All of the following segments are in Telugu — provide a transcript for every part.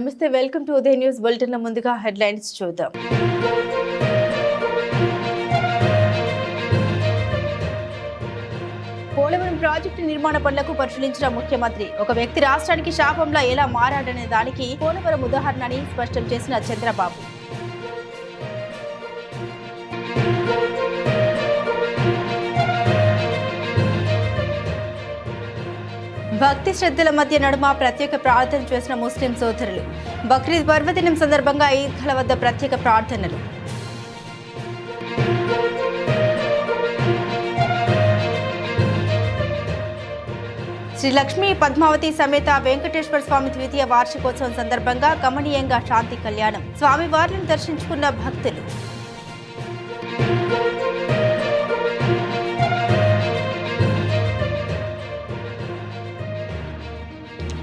నమస్తే welcome to Udaya news bulletin ముందుగా హెడ్లైన్స్ చూద్దాం. పోలవరం ప్రాజెక్టు నిర్మాణ పనులకు పరిశీలించిన ముఖ్యమంత్రి ఒక వ్యక్తి రాష్ట్రానికి శాపంలా ఎలా మారాడనే దానికి పోలవరం ఉదాహరణ అని స్పష్టం చేసిన చంద్రబాబు. భక్తి శ్రద్ధల మధ్య నడుమ ప్రత్యేక ప్రార్థన చేసిన ముస్లిం సోదరులు. బక్రీద్ పర్వదినం సందర్భంగా ఈద్గాల వద్ద ప్రత్యేక ప్రార్థనలు. శ్రీ లక్ష్మీ పద్మావతి సమేత వెంకటేశ్వర స్వామి ద్వితీయ వార్షికోత్సవం సందర్భంగా గమనీయంగా శాంతి కళ్యాణం. స్వామివారిని దర్శించుకున్న భక్తులు.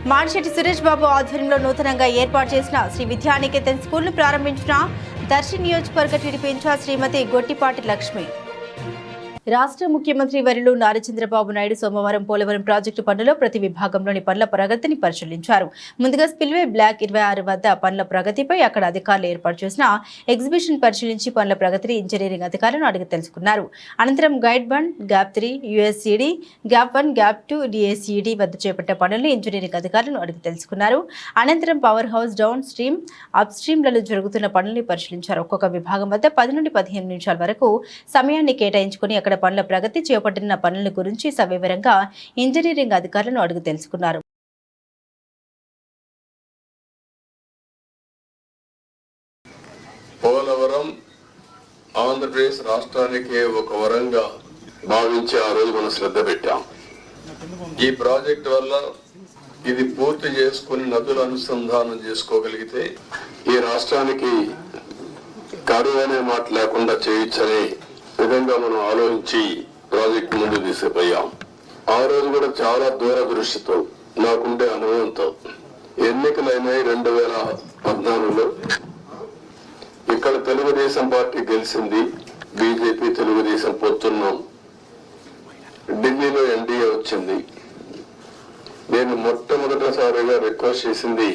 మాడిశెట్టి సురేష్ బాబు ఆధ్వర్యంలో నూతనంగా ఏర్పాటు చేసిన శ్రీ విద్యానికేతన్ స్కూల్ను ప్రారంభించిన దర్శి నియోజకవర్గ టీడీపీ ఇన్ఛార్జ్ శ్రీమతి గొట్టిపాటి లక్ష్మి. రాష్ట్ర ముఖ్యమంత్రి వరిలు నారా చంద్రబాబు నాయుడు సోమవారం పోలవరం ప్రాజెక్టు పనుల్లో ప్రతి విభాగంలోని పనుల ప్రగతిని పరిశీలించారు. ముందుగా స్పిల్వే బ్లాక్ ఇరవై ఆరు వద్ద పనుల ప్రగతిపై అక్కడ అధికారులు ఏర్పాటు చేసిన ఎగ్జిబిషన్ పరిశీలించి పనుల ప్రగతిని ఇంజనీరింగ్ అధికారులను అడిగి తెలుసుకున్నారు. అనంతరం guide one gap three USCD gap one gap two DSCD వద్ద చేపట్టే పనులను ఇంజనీరింగ్ అధికారులను అడిగి తెలుసుకున్నారు. అనంతరం power house down stream up స్ట్రీమ్లలో జరుగుతున్న పనుల్ని పరిశీలించారు. ఒక్కొక్క విభాగం వద్ద పది నుండి పదిహేను నిమిషాల వరకు సమయాన్ని కేటాయించుకుని అక్కడ పనుల ప్రగతి చేపట్టిన పనుల గురించి సవివరంగా ఇంజనీరింగ్ అధికారులను అడుగు తెలుసుకున్నారు. పోలవరం ఆంధ్రప్రదేశ్ రాష్ట్రానికి ఒక వరంగా భావించి ఆ రోజు మనం శ్రద్ధ పెట్టాం. ఈ ప్రాజెక్ట్ వల్ల ఇది పూర్తి చేసుకుని నదుల అనుసంధానం చేసుకోగలిగితే ఈ రాష్ట్రానికి కరువు అనే మాట లేకుండా చేయొచ్చని విధంగా మనం ఆలోచించి ప్రాజెక్ట్ ముందు తీసుకుపోయాం ఆ రోజు కూడా చాలా దూరదృష్టితో నాకుండే అనుభవంతో ఎన్నికలైనాయి రెండు వేల పద్నాలుగులో ఇక్కడ తెలుగుదేశం పార్టీ గెలిచింది బీజేపీ తెలుగుదేశం పొత్తున్నాం. ఢిల్లీలో ఎన్డీఏ వచ్చింది. నేను మొట్టమొదటిసారిగా రిక్వెస్ట్ చేసింది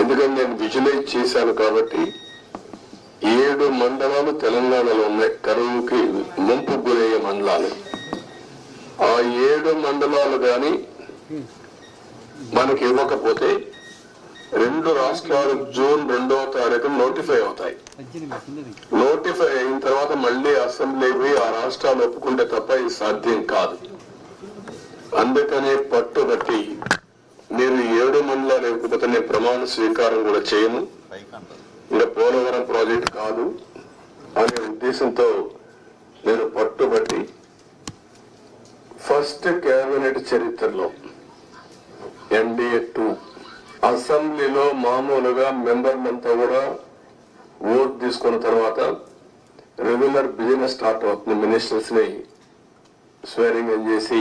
ఎందుకంటే నేను విజువలైజ్ చేశాను కాబట్టి ఏడు మండలాలు తెలంగాణలో ఉన్నాయి. కరువుకి ముంపు గురయ్యే మండలాలు. ఆ ఏడు మండలాలు కానీ మనకి ఇవ్వకపోతే రెండు రాష్ట్రాలు జూన్ రెండవ తారీఖు నోటిఫై అవుతాయి. నోటిఫై అయిన తర్వాత మళ్ళీ అసెంబ్లీ పోయి ఆ రాష్ట్రాలు ఒప్పుకుంటే తప్ప ఇది సాధ్యం కాదు. అందుకనే పట్టుబట్టి నేను ఏడు మండలాలు ఇవ్వకపోతే నేను ప్రమాణ స్వీకారం కూడా చేయను ఇలా పోలవరం ప్రాజెక్ట్ కాదు అనే ఉద్దేశంతో నేను పట్టుబట్టి ఫస్ట్ కేబినెట్ చరిత్రలో ఎన్డీఏ టూ అసెంబ్లీలో మామూలుగా మెంబర్ మెంబర్లంతా కూడా ఓట్ తీసుకున్న తర్వాత రెగ్యులర్ బిజినెస్ స్టార్ట్ అవుతుంది. మినిస్టర్స్ని స్వేరింగ్ అని చేసి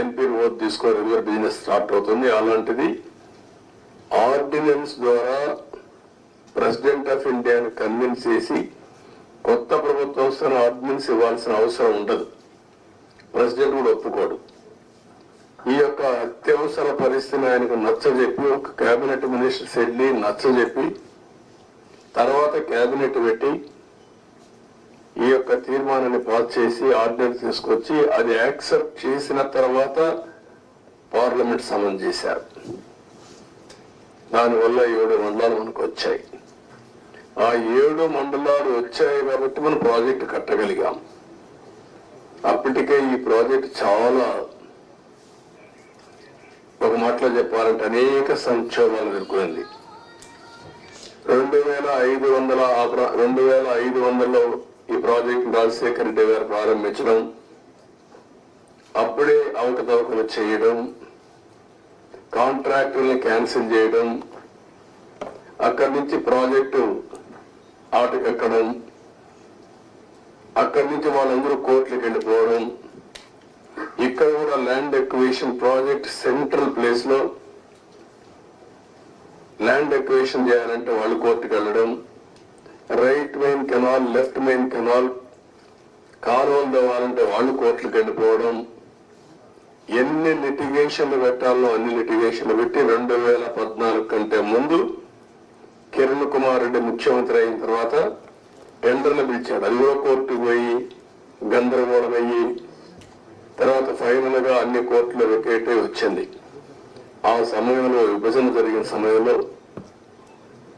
ఎంపీ ఓట్ తీసుకొని రెగ్యులర్ బిజినెస్ స్టార్ట్ అవుతుంది. అలాంటిది ఆర్డినెన్స్ ద్వారా ప్రెసిడెంట్ ఆఫ్ ఇండియాని కన్విన్స్ చేసి కొత్త ప్రభుత్వం వస్తున్న ఆర్డినెన్స్ ఇవ్వాల్సిన అవసరం ఉండదు. ప్రెసిడెంట్ కూడా ఒప్పుకోడు. ఈ యొక్క అత్యవసర పరిస్థితిని ఆయనకు నచ్చజెప్పి ఒక కేబినెట్ మినిస్టర్స్ వెళ్ళి నచ్చజెప్పి తర్వాత కేబినెట్ పెట్టి ఈ యొక్క తీర్మానాన్ని పాస్ చేసి ఆర్డినెన్స్ తీసుకొచ్చి అది యాక్సెప్ట్ చేసిన తర్వాత పార్లమెంట్ సమన్ చేశారు. దానివల్ల ఏడు మండలాలు మనకు వచ్చాయి. ఆ ఏడు మండలాలు వచ్చాయి కాబట్టి మనం ప్రాజెక్ట్ కట్టగలిగాం. అప్పటికే ఈ ప్రాజెక్ట్ చాలా ఒక మాటలో చెప్పాలంటే అనేక సంక్షోభాలు ఎదుర్కొంది. రెండు వేల ఐదు వందల ఆ రెండు వేల ఐదు వందలలో ఈ ప్రాజెక్ట్ రాజశేఖర రెడ్డి గారు ప్రారంభించడం అప్పుడే అవకతవకలు చేయడం కాంట్రాక్టుల్ని క్యాన్సిల్ చేయడం అక్కడి నుంచి ప్రాజెక్టు ఆటకెక్కడం అక్కడి నుంచి వాళ్ళందరూ కోర్టులకు వెళ్ళిపోవడం ఇక్కడ కూడా ల్యాండ్ ఎక్వేషన్ ప్రాజెక్ట్ సెంట్రల్ ప్లేస్లో ల్యాండ్ ఎక్వేషన్ చేయాలంటే వాళ్ళు కోర్టుకు వెళ్ళడం right main canal left main canal కాలువలు తవ్వాలంటే వాళ్ళు కోర్టులకు వెళ్ళిపోవడం ఎన్ని లిటిగేషన్లు పెట్టాలో అన్ని లిటిగేషన్లు పెట్టి రెండు వేల పద్నాలుగు కంటే ముందు కిరణ్ కుమార్ రెడ్డి ముఖ్యమంత్రి అయిన తర్వాత టెండర్లు పిలిచాడు. అది కూడా పోయి గందరగోళం అయ్యి తర్వాత ఫైనల్గా అన్ని కోర్టులు వెకేటే వచ్చింది. ఆ సమయంలో విభజన జరిగిన సమయంలో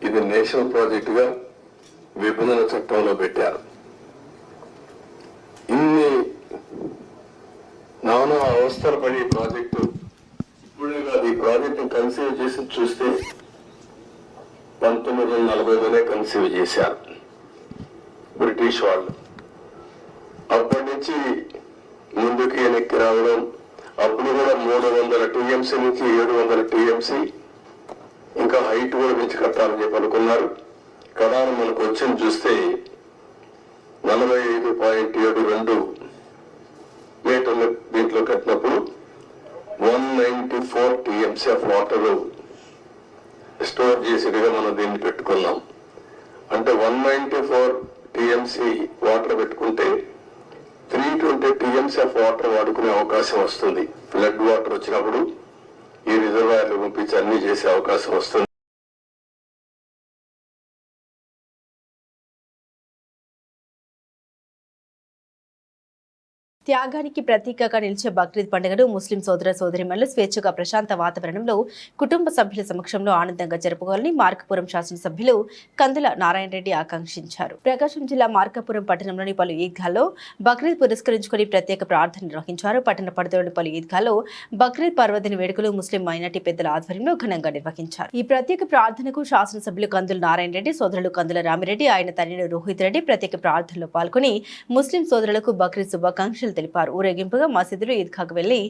ఇది నేషనల్ ప్రాజెక్ట్గా విభజన చట్టంలో పెట్టారు. ఇన్ని నానా అవస్థలు పడి ప్రాజెక్టు ఇప్పుడే కాదు ఈ ప్రాజెక్టు కన్సీవ్ చేసి చూస్తే పంతొమ్మిది వందల నలభైలోనే కన్సీవ్ చేశారు. బ్రిటిష్ వాళ్ళు. అప్పటి నుంచి ముందుకి వెనక్కి రావడం అప్పుడు కూడా మూడు వందల టీఎంసీ నుంచి ఏడు వందల టీఎంసీ ఇంకా హైట్ కూడా పెంచి కట్టాలని చెప్పి అనుకున్నారు. కడాన మనకు వచ్చింది చూస్తే నలభై ఐదు పాయింట్ ఏడు రెండు మీటర్లు దీంట్లో కట్టినప్పుడు one ninety four TMC of water store చేసేట్టుగా మనం దీన్ని పెట్టుకున్నాం. అంటే one ninety four TMC water పెట్టుకుంటే three twenty TMC of water వాడుకునే అవకాశం వస్తుంది. ఫ్లడ్ వాటర్ వచ్చినప్పుడు ఈ రిజర్వాయర్లు పంపించి అన్ని చేసే అవకాశం వస్తుంది. త్యాగానికి ప్రతీకగా నిలిచే బక్రీద్ పండుగను ముస్లిం సోదర సోదరిమణులు స్వేచ్ఛగా ప్రశాంత వాతావరణంలో కుటుంబ సభ్యుల సమక్షంలో ఆనందంగా జరుపుకోవాలని మార్కపురం శాసనసభ్యులు కందుల నారాయణ రెడ్డి ఆకాంక్షించారు. ప్రకాశం జిల్లా మార్కాపురం పట్టణంలోని పలు ఈద్గాల్లో బక్రీద్ పురస్కరించుకుని ప్రత్యేక ప్రార్థన నిర్వహించారు. పట్టణ పరిధిలోని పలు ఈద్గాల్లో బక్రీద్ పర్వదిన వేడుకలు ముస్లిం మైనార్టీ పెద్దల ఆధ్వర్యంలో ఘనంగా నిర్వహించారు. ఈ ప్రత్యేక ప్రార్థనకు శాసనసభ్యులు కందుల నారాయణ రెడ్డి సోదరులు కందుల రామిరెడ్డి ఆయన తల్లిని రోహిత్ రెడ్డి ప్రత్యేక ప్రార్థనలో పాల్గొని ముస్లిం సోదరులకు బక్రీద్ శుభాకాంక్షలు తెలిపారు ఊరేగింపుగా మసీదులు ఈద్గాకు వెళ్ళి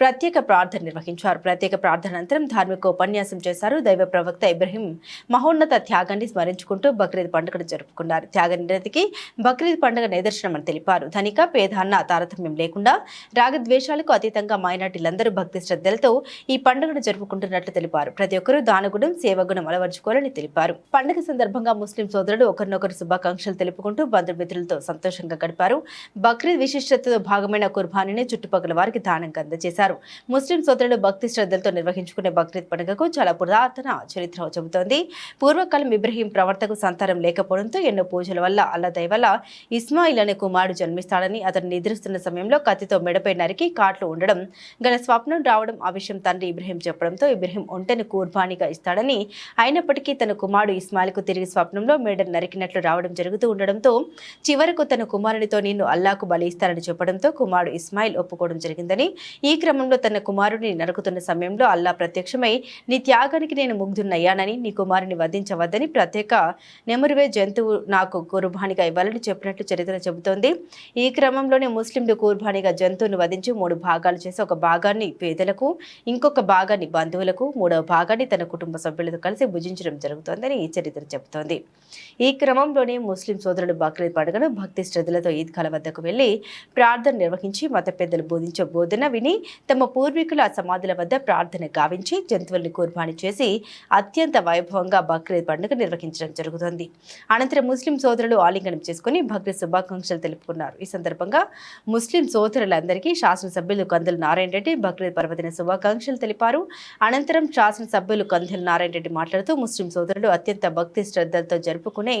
ప్రత్యేక ప్రార్థన నిర్వహించారు. ప్రత్యేక ప్రార్థన అనంతరం ధార్మిక ఉపన్యాసం చేశారు. దైవ ప్రవక్త ఇబ్రహీం మహోన్నత త్యాగాన్ని స్మరించుకుంటూ బక్రీద్ పండుగను జరుపుకున్నారు. త్యాగ నిరతికి బక్రీద్ పండుగ నిదర్శనమని తెలిపారు. ధనిక పేదాన్న తారతమ్యం లేకుండా రాగద్వేషాలకు అతీతంగా మైనార్టీలందరూ భక్తి శ్రద్ధలతో ఈ పండుగను జరుపుకుంటున్నట్లు తెలిపారు. ప్రతి ఒక్కరూ దానగుణం సేవగుణం అలవర్చుకోవాలని తెలిపారు. పండుగ సందర్భంగా ముస్లిం సోదరులు ఒకరినొకరు శుభాకాంక్షలు తెలుపుకుంటూ బంధుమిత్రులతో సంతోషంగా గడిపారు. బక్రీద్ విశిష్టతతో భాగమైన కుర్బానీని చుట్టుపక్కల వారికి దానంగా అందజేశారు. ముస్లిం సోదరులు భక్తి శ్రద్ధలతో నిర్వహించుకునే బక్రీద్ పండుగకు చాలా పురాతన చరిత్ర చెబుతోంది. పూర్వకాలం ఇబ్రహీం ప్రవర్తకు సంతానం లేకపోవడంతో ఎన్నో పూజల వల్ల అల్ల వల్ల ఇస్మాయిల్ అనే కుమారుడు జన్మిస్తాడని అతను నిద్రిస్తున్న సమయంలో కత్తితో మెడపై నరికి కాట్లు ఉండడం గల స్వప్నం రావడం ఆ విషయం తండ్రి ఇబ్రహీం చెప్పడంతో ఇబ్రహీం ఒంటెను కూర్బానిగా ఇస్తాడని అయినప్పటికీ తన కుమారుడు ఇస్మాయిల్కు తిరిగి స్వప్నంలో మేడను నరికినట్లు రావడం జరుగుతూ ఉండడంతో చివరకు తన కుమారునితో నిన్ను అల్లాకు బలి ఇస్తానని చెప్పడంతో కుమారుడు ఇస్మాయిల్ ఒప్పుకోవడం జరిగిందని ఈ క్రమంలో తన కుమారుడిని నరుకుతున్న సమయంలో అల్లా ప్రత్యక్షమై నీ త్యాగానికి నేను ముగ్ధున్నయ్యానని నీ కుమారుని వధించవద్దని ప్రత్యేక నెమరువే జంతువు నాకు కుర్బానిగా ఇవ్వాలని చెప్పినట్లు చరిత్ర చెబుతోంది. ఈ క్రమంలోనే ముస్లింలు కుర్బానిగా జంతువును వధించి మూడు భాగాలు చేసి ఒక భాగాన్ని పేదలకు ఇంకొక భాగాన్ని బంధువులకు మూడవ భాగాన్ని తన కుటుంబ సభ్యులతో కలిసి భుజించడం జరుగుతోందని ఈ చరిత్ర చెబుతోంది. ఈ క్రమంలోనే ముస్లిం సోదరుడు బక్రీద్ పండుగను భక్తి శ్రద్ధలతో ఈద్గాల వద్దకు వెళ్ళి ప్రార్థన నిర్వహించి మత పెద్దలు బోధించే బోధన విని తమ పూర్వీకుల సమాధుల వద్ద ప్రార్థన గావించి జంతువుల్ని కుర్బానీ చేసి అత్యంత వైభవంగా బక్రీద్ పండుగ నిర్వహించడం జరుగుతుంది. అనంతరం ముస్లిం సోదరులు ఆలింగనం చేసుకుని బక్రీద్ శుభాకాంక్షలు తెలుపుకున్నారు. ఈ సందర్భంగా ముస్లిం సోదరులందరికీ శాసనసభ్యులు కందుల నారాయణ రెడ్డి బక్రీద్ పర్వదిన శుభాకాంక్షలు తెలిపారు. అనంతరం శాసనసభ్యులు కందుల నారాయణ రెడ్డి మాట్లాడుతూ ముస్లిం సోదరులు అత్యంత భక్తి శ్రద్ధలతో జరుపుకునే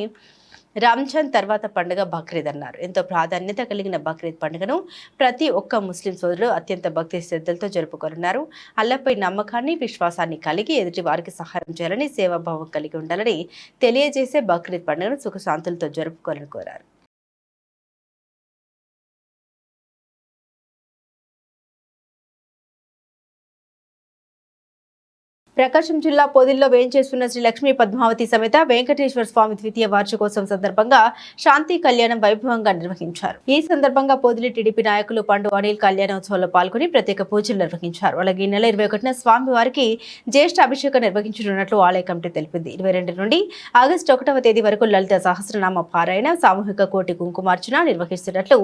రంజాన్ తర్వాత పండుగ బక్రీద్ అన్నారు. ఎంతో ప్రాధాన్యత కలిగిన బక్రీద్ పండుగను ప్రతి ఒక్క ముస్లిం సోదరుడు అత్యంత భక్తి శ్రద్ధలతో జరుపుకోనున్నారు. అల్లపై నమ్మకాన్ని విశ్వాసాన్ని కలిగి ఎదుటి వారికి సహాయం చేయాలని సేవాభావం కలిగి ఉండాలని తెలియజేసే బక్రీద్ పండుగను సుఖశాంతులతో జరుపుకోవాలని కోరారు. ప్రకాశం జిల్లా పొదిల్లో వేయించేస్తున్న శ్రీ లక్ష్మీ పద్మావతి సమేత వెంకటేశ్వర స్వామి ద్వితీయ వార్షికోత్సవం సందర్భంగా శాంతి కళ్యాణం వైభవంగా నిర్వహించారు. ఈ సందర్భంగా పొదిలి టీడీపీ నాయకులు పండు అనిల్ కళ్యాణోత్సవంలో పాల్గొని ప్రత్యేక పూజలు నిర్వహించారు. అలాగే ఈ నెల ఇరవై ఒకటిన స్వామి వారికి జ్యేష్ఠ అభిషేకం నిర్వహించనున్నట్లు ఆలయ కమిటీ తెలిపింది. ఇరవై రెండు నుండి ఆగస్టు ఒకటవ తేదీ వరకు లలిత సహస్రనామ పారాయణ సామూహిక కోటి కుంకుమార్చన నిర్వహిస్తున్నట్లు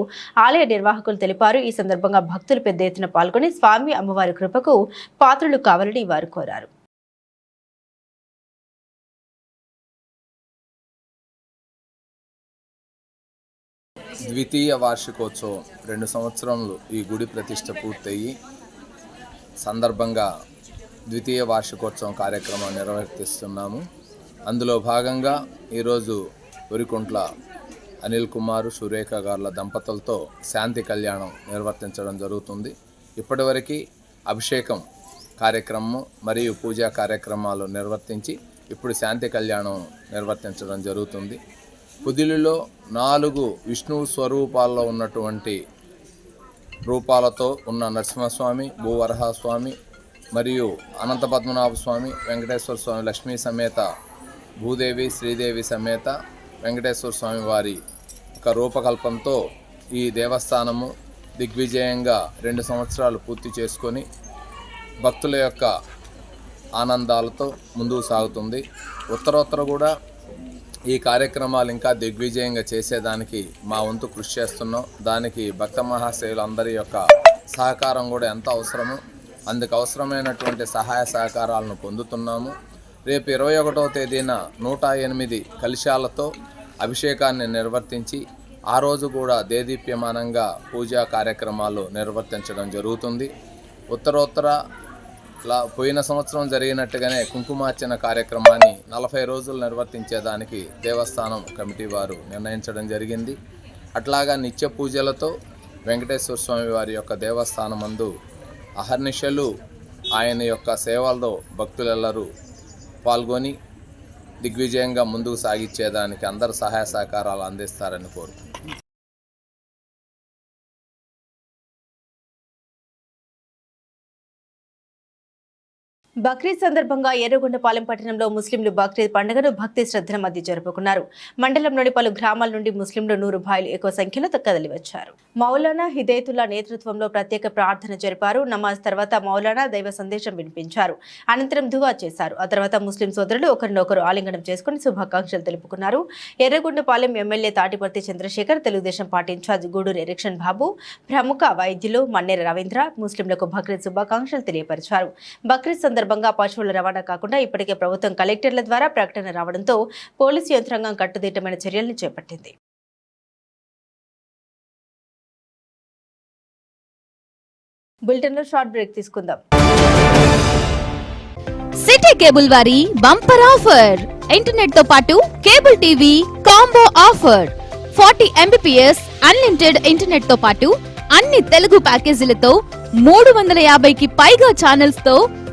ఆలయ నిర్వాహకులు తెలిపారు. ఈ సందర్భంగా భక్తులు పెద్ద ఎత్తున పాల్గొని స్వామి అమ్మవారి కృపకు పాత్రలు కావాలని వారు కోరారు. ద్వితీయ వార్షికోత్సవం రెండు సంవత్సరములు ఈ గుడి ప్రతిష్ట పూర్తయి సందర్భంగా ద్వితీయ వార్షికోత్సవం కార్యక్రమం నిర్వర్తిస్తున్నాము. అందులో భాగంగా ఈరోజు ఉరికుంట్ల అనిల్ కుమార్ సురేఖ గారుల దంపతులతో శాంతి కళ్యాణం నిర్వర్తించడం జరుగుతుంది. ఇప్పటివరకు అభిషేకం కార్యక్రమం మరియు పూజా కార్యక్రమాలు నిర్వర్తించి ఇప్పుడు శాంతి కళ్యాణం నిర్వర్తించడం జరుగుతుంది. కుదిలిలో నాలుగు విష్ణువు స్వరూపాల్లో ఉన్నటువంటి రూపాలతో ఉన్న నరసింహస్వామి భూవరహస్వామి మరియు అనంత పద్మనాభ స్వామి వెంకటేశ్వర స్వామి లక్ష్మీ సమేత భూదేవి శ్రీదేవి సమేత వెంకటేశ్వర స్వామి వారి యొక్క రూపకల్పంతో ఈ దేవస్థానము దిగ్విజయంగా రెండు సంవత్సరాలు పూర్తి చేసుకొని భక్తుల యొక్క ఆనందాలతో ముందుకు సాగుతుంది. ఉత్తరోత్తర కూడా ఈ కార్యక్రమాలు ఇంకా దిగ్విజయంగా చేసేదానికి మా వంతు కృషి చేస్తున్నాం. దానికి భక్త మహాశయులందరి యొక్క సహకారం కూడా ఎంత అవసరమో అందుకు అవసరమైనటువంటి సహాయ సహకారాలను పొందుతున్నాము. రేపు ఇరవై ఒకటవ తేదీన నూట ఎనిమిది కలశాలతో అభిషేకాన్ని నిర్వర్తించి ఆ రోజు కూడా దేదీప్యమానంగా పూజా కార్యక్రమాలు నిర్వర్తించడం జరుగుతుంది. ఉత్తరోత్తర లా పోయిన సంవత్సరం జరిగినట్టుగానే కుంకుమార్చన కార్యక్రమాన్ని నలభై రోజులు నిర్వర్తించేదానికి దేవస్థానం కమిటీ వారు నిర్ణయించడం జరిగింది. అట్లాగా నిత్య పూజలతో వెంకటేశ్వర స్వామి వారి యొక్క దేవస్థానం అందు అహర్నిశలు ఆయన యొక్క సేవల్లో భక్తులెల్లరూ పాల్గొని దిగ్విజయంగా ముందుకు సాగించేదానికి అందరు సహాయ సహకారాలు అందిస్తారని కోరుకుంటున్నాను బక్రీద్ సందర్భంగా ఎర్రగొండపాలెం పట్టణంలో ముస్లింలు బక్రీద్ పండుగను భక్తి శ్రద్ధల మధ్య జరుపుకున్నారు. మండలంలోని పలు గ్రామాల నుండి ముస్లింలు నూరు భాయిలు ఎక్కువ సంఖ్యలో కదలి వచ్చారు మౌలానా హిదయతుల్లా నేతృత్వంలో ప్రత్యేక ప్రార్థన జరిపారు. నమాజ్ తర్వాత మౌలానా దైవ సందేశం వినిపించారు. అనంతరం దువా చేశారు. ఆ తర్వాత ముస్లిం సోదరులు ఒకరినొకరు ఆలింగనం చేసుకుని శుభాకాంక్షలు తెలుపుకున్నారు. Yerragondapalem MLA Tatiparthi Chandrasekhar Telugudesam party incharge Gudur Erikshan Babu ప్రముఖ వైద్యులు మన్నేర రవీంద్ర ముస్లింలకు బక్రీద్ శుభాకాంక్షలు తెలియపరిచారు. బక్రీద్ సందర్భంగా పశువుల రవాణా కాకుండా ఇప్పటికే ప్రభుత్వం కలెక్టర్ల ద్వారా ప్రకటన రావడంతో పోలీసు యంత్రాంగం కట్టుదిట్టమైన చర్యలను చేపట్టింది. బులెటిన్లో షార్ట్ బ్రేక్ తీసుకుందాం. సిటీ కేబుల్ వారి బంపర్ ఆఫర్. ఇంటర్నెట్తో పాటు cable TV combo offer. Forty Mbps unlimited ఇంటర్నెట్తో పాటు అన్ని తెలుగు ప్యాకేజీలతో మూడు వందల యాభైకి పైగా ఛానల్స్తో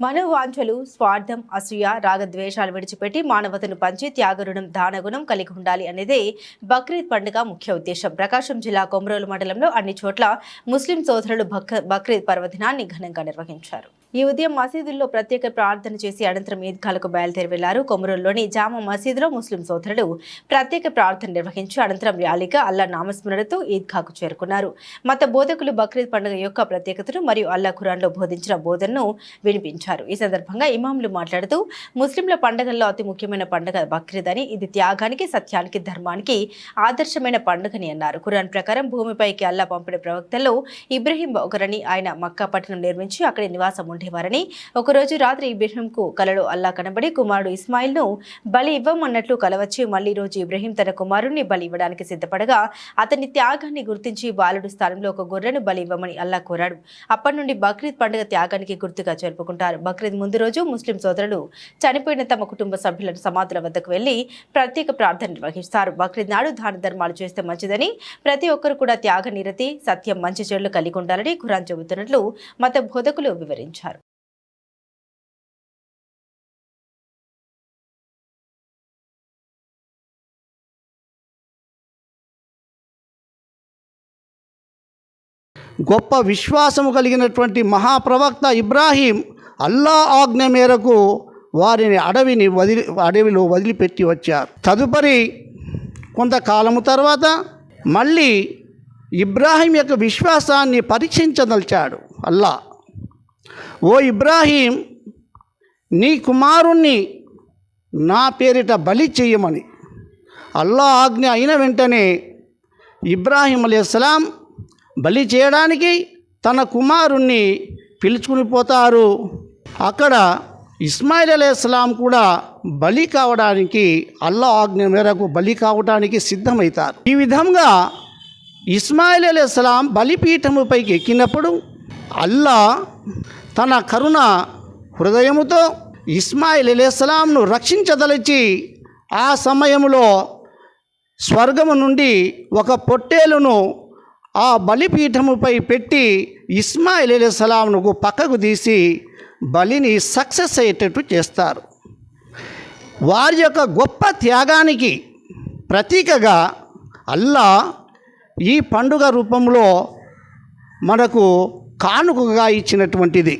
మనోవాంఛలు స్వార్థం అసూయ రాగద్వేషాలు విడిచిపెట్టి మానవతను పంచి త్యాగరుణం దానగుణం కలిగి ఉండాలి అనేదే బక్రీద్ పండుగ ముఖ్య ఉద్దేశం. ప్రకాశం జిల్లా కొమరోలు మండలంలో అన్ని చోట్ల ముస్లిం సోదరులు బక్రీద్ పర్వదినాన్ని ఘనంగా నిర్వహించారు. ఈ ఉదయం మసీదుల్లో ప్రత్యేక ప్రార్థన చేసి అనంతరం ఈద్గాలకు బయలుదేరి వెళ్ళారు. కొమరంలోని జామా మసీదులో ముస్లిం సోదరులు ప్రత్యేక ప్రార్థన నిర్వహించి అనంతరం ర్యాలీగా అల్లా నామస్మరణతో ఈద్గాకు చేరుకున్నారు. మత బోధకులు బక్రీద్ పండుగ యొక్క ప్రత్యేకతను మరియు అల్లా ఖురాన్లో బోధించిన బోధనను వినిపించారు. ఈ సందర్భంగా ఇమాంలు మాట్లాడుతూ ముస్లింల పండుగల్లో అతి ముఖ్యమైన పండుగ బక్రీద్ అని ఇది త్యాగానికి సత్యానికి ధర్మానికి ఆదర్శమైన పండుగని అన్నారు. ఖురాన్ ప్రకారం భూమిపైకి అల్లా పంపిన ప్రవక్తల్లో ఇబ్రహీం ఒకరని ఆయన మక్కా పట్టణం నిర్మించి అక్కడి నివాసం ఉండేవారని. ఒకరోజు రాత్రి ఇబ్రహీంకు కలలో అల్లా కనబడి కుమారుడు ఇస్మాయిల్ను బలి ఇవ్వమన్నట్లు కలవచ్చి మళ్ళీ రోజు ఇబ్రహీం తన కుమారుణ్ణి బలి ఇవ్వడానికి సిద్ధపడగా అతని త్యాగాన్ని గుర్తించి బాలుడు స్థానంలో ఒక గొర్రెను బలి ఇవ్వమని అల్లా కోరాడు. అప్పటి నుండి బక్రీద్ పండుగ త్యాగానికి గుర్తుగా జరుపుకుంటారు బక్రీద్ ముందు రోజు ముస్లిం సోదరులు చనిపోయిన తమ కుటుంబ సభ్యులను సమాధుల వద్దకు వెళ్ళి ప్రత్యేక ప్రార్థన నిర్వహిస్తారు. బక్రీద్ నాడు దాన ధర్మాలు చేస్తే మంచిదని ప్రతి ఒక్కరు కూడా త్యాగ నిరతి సత్యం మంచి చెడులు కలిగి ఉండాలని ఖురాన్ చెబుతున్నట్లు మత బోధకులు వివరించారు. గొప్ప విశ్వాసము కలిగినటువంటి మహాప్రవక్త ఇబ్రాహీం అల్లా ఆజ్ఞ మేరకు వారిని అడవిని వదిలి అడవిలో వదిలిపెట్టి వచ్చారు. తదుపరి కొంతకాలము తర్వాత మళ్ళీ ఇబ్రాహీం యొక్క విశ్వాసాన్ని పరీక్షించదలిచాడు అల్లా. ఓ ఇబ్రాహీం నీ కుమారుణ్ణి నా పేరిట బలి చేయమని. అల్లా ఆజ్ఞ అయిన వెంటనే ఇబ్రాహీం అలీస్లాం బలి చేయడానికి తన కుమారుణ్ణి పిలుచుకుని పోతారు. అక్కడ ఇస్మాయిల్ అలీస్లాం కూడా బలి కావడానికి అల్లా ఆజ్ఞ మేరకు బలి కావడానికి సిద్ధమవుతారు ఈ విధంగా ఇస్మాయిల్ అలీస్లాం బలిపీఠముపైకి ఎక్కినప్పుడు అల్లా తన కరుణ హృదయముతో ఇస్మాయిల్ అలీస్లాంను రక్షించదలిచి ఆ సమయంలో స్వర్గము నుండి ఒక పొట్టేలును ఆ బలిపీఠముపై పెట్టి ఇస్మాయిల్ అలీస్లాంను పక్కకు తీసి బలిని సక్సెస్ అయ్యేటట్టు చేస్తారు. వారి యొక్క గొప్ప త్యాగానికి ప్రతీకగా అల్లా ఈ పండుగ రూపంలో మనకు కానుకగా ఇచ్చినటువంటిది.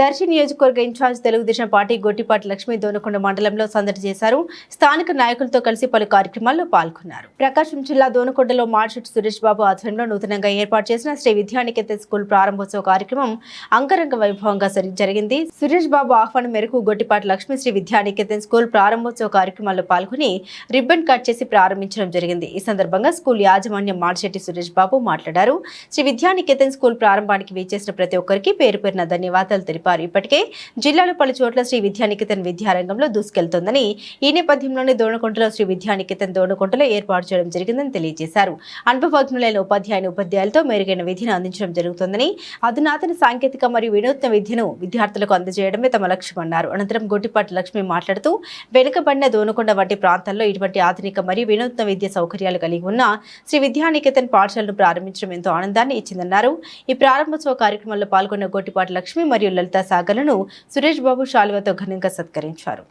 దర్శి నియోజకవర్గ ఇన్ఛార్జ్ తెలుగుదేశం పార్టీ గొట్టిపాటి లక్ష్మీ దోనకొండ మండలంలో సందడి చేశారు. స్థానిక నాయకులతో కలిసి పలు కార్యక్రమాల్లో పాల్గొన్నారు. ప్రకాశం జిల్లా దోనకొండలో మార్షెట్ సురేష్ బాబు ఆధ్వర్యంలో నూతనంగా ఏర్పాటు చేసిన శ్రీ విద్యానికేతన్ స్కూల్ ప్రారంభోత్సవ కార్యక్రమం అంగరంగ వైభవంగా జరిగింది. సురేష్ బాబు ఆహ్వానం మేరకు గొట్టిపాటి లక్ష్మీ శ్రీ విద్యానికేతన్ స్కూల్ ప్రారంభోత్సవ కార్యక్రమాల్లో పాల్గొని రిబ్బన్ కట్ చేసి ప్రారంభించడం జరిగింది. ఈ సందర్భంగా స్కూల్ యాజమాన్యం మార్షెట్టి సురేష్ బాబు మాట్లాడారు. శ్రీ విద్యానికేతన్ స్కూల్ ప్రారంభానికి వీచేసిన ప్రతి ఒక్కరికి పేరు పేరున ధన్యవాదాలు తెలిపారు ఇప్పటికే జిల్లాలో పలు చోట్ల శ్రీ విద్యానికేతన్ విద్యారంగంలో దూసుకెళ్తోందని ఈ నేపథ్యంలోనే దోణకొంటలో శ్రీ విద్యానికేతన్ దోణకొంటలో ఏర్పాటు చేయడం జరిగిందని తెలియజేశారు. అనుభవజ్ఞులైన ఉపాధ్యాయుని ఉపాధ్యాయులతో మెరుగైన విధిని అందించడం జరుగుతుందని అధునాతన సాంకేతిక మరియు వినూత్న విద్యను విద్యార్థులకు అందజేయడమే తమ లక్ష్యమన్నారు అనంతరం గొట్టిపాటి లక్ష్మి మాట్లాడుతూ వెనుకబడిన దోనకొండ వంటి ప్రాంతాల్లో ఇటువంటి ఆధునిక మరియు వినూత్న విద్య సౌకర్యాలు కలిగి ఉన్న శ్రీ విద్యానికేతన్ పాఠశాలను ప్రారంభించడం ఎంతో ఆనందాన్ని ఇచ్చిందన్నారు. ఈ ప్రారంభోత్సవ కార్యక్రమంలో పాల్గొన్న గొట్టిపాటి లక్ష్మి మరియు లలిత సాగర్లను సురేష్ బాబు శాలువతో ఘనంగా సత్కరించారు.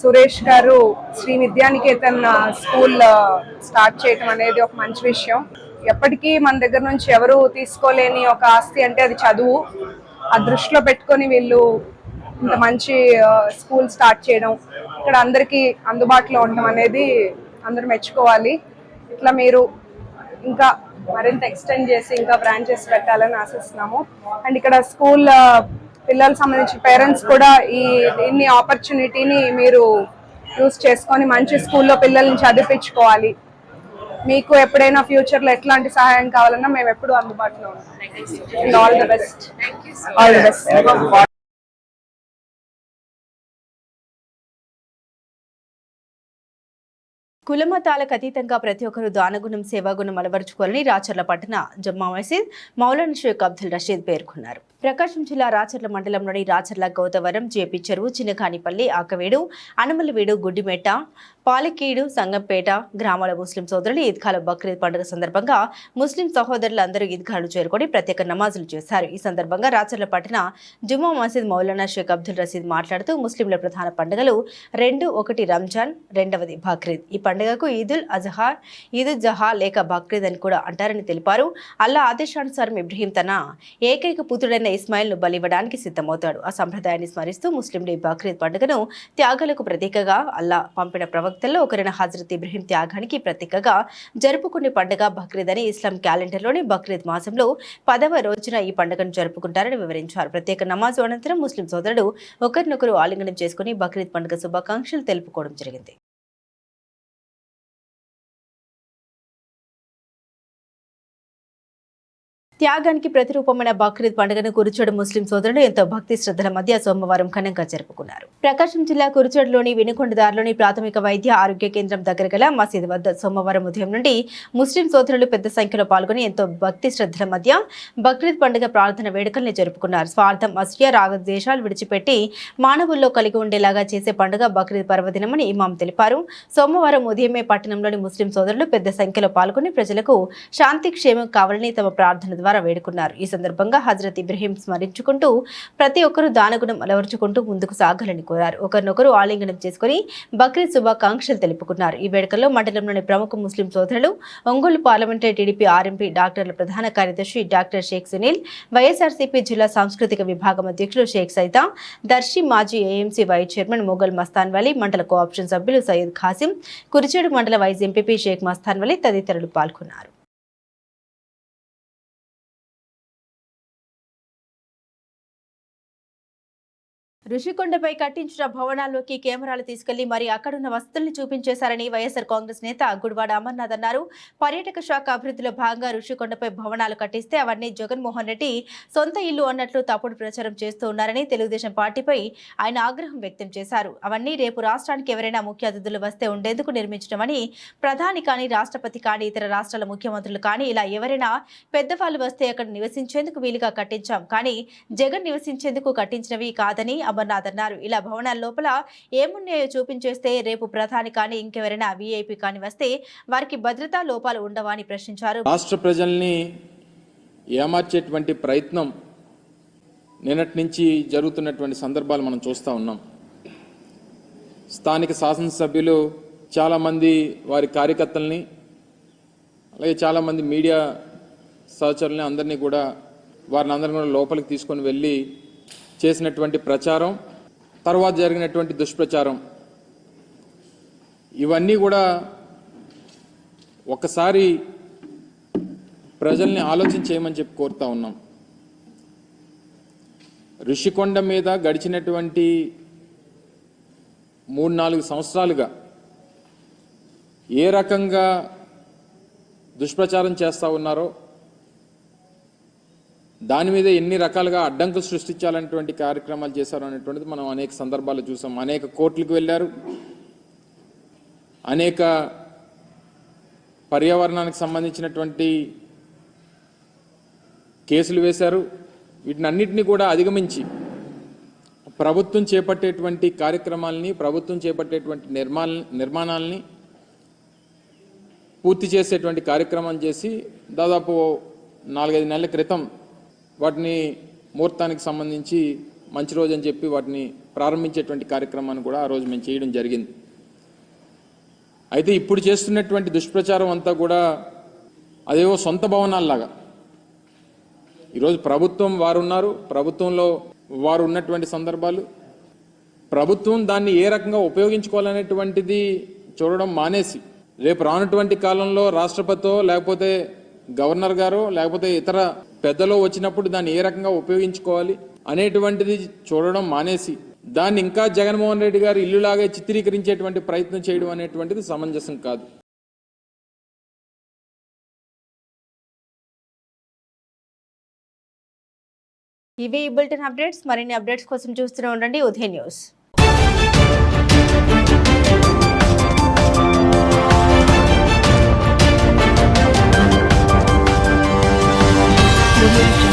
సురేష్ గారు శ్రీ విద్యానికేతన్ స్కూల్ స్టార్ట్ చేయటం అనేది ఒక మంచి విషయం. ఎప్పటికీ మన దగ్గర నుంచి ఎవరు తీసుకోలేని ఒక ఆస్తి అంటే అది చదువు. ఆ దృష్టిలో పెట్టుకొని వీళ్ళు ఇంత మంచి స్కూల్ స్టార్ట్ చేయడం ఇక్కడ అందరికీ అందుబాటులో ఉండడం అనేది అందరూ మెచ్చుకోవాలి. ఇట్లా మీరు ఇంకా మరింత ఎక్స్టెండ్ చేసి ఇంకా బ్రాంచెస్ పెట్టాలని ఆశిస్తున్నాము. అండ్ ఇక్కడ స్కూల్ పిల్లలకు సంబంధించి పేరెంట్స్ కూడా ఈ దీన్ని ఆపర్చునిటీని మీరు యూస్ చేసుకొని మంచి స్కూల్లో పిల్లల్ని చదివించుకోవాలి. మీకు ఎప్పుడైనా ఫ్యూచర్లో ఎట్లాంటి సహాయం కావాలన్నా మేము ఎప్పుడు అందుబాటులో ఉంటాం all the best all the best కులమతాలకు అతీతంగా ప్రతి ఒక్కరూ దానగుణం సేవాగుణం అలవరుచుకోవాలని రాచర్ల పట్టణ జమ్మా మసీద్ మౌలానా షేక్ అబ్దుల్ రషీద్ పేర్కొన్నారు. ప్రకాశం జిల్లా రాచర్ల మండలంలోని రాచర్ల గౌతవరం జేపీ చెరువు చిన్నకానిపల్లి ఆకవేడు అనమలవీడు గుడ్డిమెట్ట పాలకీడు సంగంపేట గ్రామాల ముస్లిం సోదరులు ఈద్గాల బక్రీద్ పండుగ సందర్భంగా ముస్లిం సహోదరులు అందరూ ఈద్గాలు చేరుకొని ప్రత్యేక నమాజులు చేశారు. ఈ సందర్భంగా రాచర్ల పట్టణ జుమ్మా మసీద్ మౌలానా షేక్ అబ్దుల్ రసీద్ మాట్లాడుతూ ముస్లింల ప్రధాన పండుగలు రెండు ఒకటి రంజాన్ రెండవది బక్రీద్. ఈ పండుగకు ఈదుల్ అజహా ఈదుల్ జహా లేక బక్రీద్ అని కూడా అంటారని తెలిపారు. అల్లా ఆదేశానుసారం ఇబ్రహీం తన ఏకైక పుత్రుడైన ఇస్మాయిల్ ఇస్మాయిల్ను బలివ్వడానికి సిద్ధమవుతాడు. ఆ సంప్రదాయాన్ని స్మరిస్తూ ముస్లింలు ఈ బక్రీద్ పండుగను త్యాగాలకు ప్రతీకగా అల్లా పంపిన ప్రవక్తల్లో ఒకరైన హజరత్ ఇబ్రహీం త్యాగానికి ప్రతీకగా జరుపుకునే పండుగ బక్రీద్ అని ఇస్లాం క్యాలెండర్లోని బక్రీద్ మాసంలో పదవ రోజున ఈ పండుగను జరుపుకుంటారని వివరించారు. ప్రత్యేక నమాజు అనంతరం ముస్లిం సోదరుడు ఒకరినొకరు ఆలింగనం చేసుకుని బక్రీద్ పండుగ శుభాకాంక్షలు తెలుపుకోవడం జరిగింది. త్యాగానికి ప్రతిరూపమైన బక్రీద్ పండుగను కురుచోడు ముస్లిం సోదరులు ఎంతో భక్తి శ్రద్ధల మధ్య సోమవారం ఘనంగా జరుపుకున్నారు. ప్రకాశం జిల్లా కురుచోడులోని వినుకొండదారులోని ప్రాథమిక వైద్య ఆరోగ్య కేంద్రం దగ్గర గల మసీదు వద్ద సోమవారం ఉదయం నుండి ముస్లిం సోదరులు పెద్ద సంఖ్యలో పాల్గొని ఎంతో భక్తి శ్రద్ధల మధ్య బక్రీద్ పండుగ ప్రార్థన వేడుకల్ని జరుపుకున్నారు. స్వార్థం అసూయ రాగద్వేషాలు విడిచిపెట్టి మానవుల్లో కలిగి ఉండేలాగా చేసే పండుగ బక్రీద్ పర్వదినమని ఇమాం తెలిపారు. సోమవారం ఉదయమే పట్టణంలోని ముస్లిం సోదరులు పెద్ద సంఖ్యలో పాల్గొని ప్రజలకు శాంతి క్షేమం కావాలని తమ ప్రార్థన ద్వారా వేడుకున్నారు. ఈ సందర్భంగా హజరత్ ఇబ్రహీం స్మరించుకుంటూ ప్రతి ఒక్కరూ దానగుణం అలవర్చుకుంటూ ముందుకు సాగాలని కోరారు. ఒకరినొకరు ఆలింగనం చేసుకుని బక్రీద్ శుభాకాంక్షలు తెలుపుకున్నారు. ఈ వేడుకల్లో మండలంలోని ప్రముఖ ముస్లిం సోదరులు ఒంగోలు పార్లమెంటరీ టీడీపీ ఆర్ఎంపీ డాక్టర్ల ప్రధాన కార్యదర్శి డాక్టర్ షేక్ సునీల్ వైఎస్ఆర్సీపీ జిల్లా సాంస్కృతిక విభాగం అధ్యక్షులు షేక్ సైతా దర్శి మాజీ AMC vice chairman Mughal Mastan Vali మండల కోఆప్షన్ సభ్యులు సయ్యద్ ఖాసిం కురిచేడు మండల వైస్ ఎంపీపీ షేక్ మస్తాన్ వలీ తదితరులు పాల్గొన్నారు. ఋషికొండపై కట్టించిన భవనాల్లోకి కెమెరాలు తీసుకెళ్ళి మరి అక్కడున్న వసతుల్ని చూపించేశారని వైఎస్ఆర్ కాంగ్రెస్ నేత గుడివాడ అమర్నాథ్ అన్నారు. పర్యాటక శాఖ అభివృద్ధిలో భాగంగా ఋషికొండపై భవనాలు కట్టిస్తే అవన్నీ జగన్మోహన్ రెడ్డి సొంత ఇల్లు అన్నట్లు తప్పుడు ప్రచారం చేస్తూ ఉన్నారని తెలుగుదేశం పార్టీపై ఆయన ఆగ్రహం వ్యక్తం చేశారు. అవన్నీ రేపు రాష్ట్రానికి ఎవరైనా ముఖ్య అతిథులు వస్తే ఉండేందుకు నిర్మించడమని ప్రధాని కానీ రాష్ట్రపతి కానీ ఇతర రాష్ట్రాల ముఖ్యమంత్రులు కానీ ఇలా ఎవరైనా పెద్దవాళ్ళు వస్తే అక్కడ నివసించేందుకు వీలుగా కట్టించాం. కానీ జగన్ నివసించేందుకు కట్టించినవి కాదని అమర్నాథ్ అన్నారు. ఇలా భవనాల లోపల ఏమున్నాయో చూపించేస్తే రేపు ప్రధాని కానీ ఇంకెవరైనా వీఐపీ కానీ వస్తే వారికి భద్రతా లోపాలు ఉండవా అని ప్రశ్నించారు. రాష్ట్ర ప్రజల్ని ఏమార్చేటువంటి ప్రయత్నం నిన్నటి నుంచి జరుగుతున్నటువంటి సందర్భాలు మనం చూస్తూ ఉన్నాం. స్థానిక శాసనసభ్యులు చాలామంది వారి కార్యకర్తల్ని అలాగే చాలామంది మీడియా సహచరుల్ని అందరినీ కూడా వారిని అందరిని కూడా లోపలికి తీసుకొని వెళ్ళి చేసినటువంటి ప్రచారం తర్వాత జరిగినటువంటి దుష్ప్రచారం. ఇవన్నీ కూడా ఒకసారి ప్రజల్ని ఆలోచన చేయమని చెప్పి కోరుతా ఉన్నాం. ఋషికొండ మీద గడిచినటువంటి మూడు నాలుగు సంవత్సరాలుగా ఏ రకంగా దుష్ప్రచారం చేస్తూ ఉన్నారో దాని మీద ఎన్ని రకాలుగా అడ్డంకులు సృష్టించాలనేటువంటి కార్యక్రమాలు చేశారు అనేటువంటిది మనం అనేక సందర్భాలు చూసాం. అనేక కోర్టులకు వెళ్ళారు. అనేక పర్యావరణానికి సంబంధించినటువంటి కేసులు వేశారు. వీటినన్నిటిని కూడా అధిగమించి ప్రభుత్వం చేపట్టేటువంటి కార్యక్రమాలని ప్రభుత్వం చేపట్టేటువంటి నిర్మాణ నిర్మాణాలని పూర్తి చేసేటువంటి కార్యక్రమం చేసి దాదాపు నాలుగైదు నెలల క్రితం వాటిని ముహూర్తానికి సంబంధించి మంచి రోజు అని చెప్పి వాటిని ప్రారంభించేటువంటి కార్యక్రమాన్ని కూడా ఆ రోజు మేము చేయడం జరిగింది. అయితే ఇప్పుడు చేస్తున్నటువంటి దుష్ప్రచారం అంతా కూడా అదేవో సొంత భవనాల్లాగా. ఈరోజు ప్రభుత్వం వారు ఉన్నారు ప్రభుత్వంలో వారు ఉన్నటువంటి సందర్భాలు. ప్రభుత్వం దాన్ని ఏ రకంగా ఉపయోగించుకోవాలనేటువంటిది చూడడం మానేసి రేపు రానటువంటి కాలంలో రాష్ట్రపతితో లేకపోతే గవర్నర్ గారో లేకపోతే ఇతర పెద్దలో వచ్చినప్పుడు దాన్ని ఏ రకంగా ఉపయోగించుకోవాలి అనేటువంటిది చూడడం మానేసి దాన్ని ఇంకా జగన్మోహన్ రెడ్డి గారు ఇల్లులాగే చిత్రీకరించేటువంటి ప్రయత్నం చేయడం అనేటువంటిది సమంజసం కాదు. ఇవి ఈ బులెటిన్ అప్డేట్స్. మరిన్ని అప్డేట్స్ కోసం చూస్తూనే ఉండండి. ఉదయం న్యూస్. You.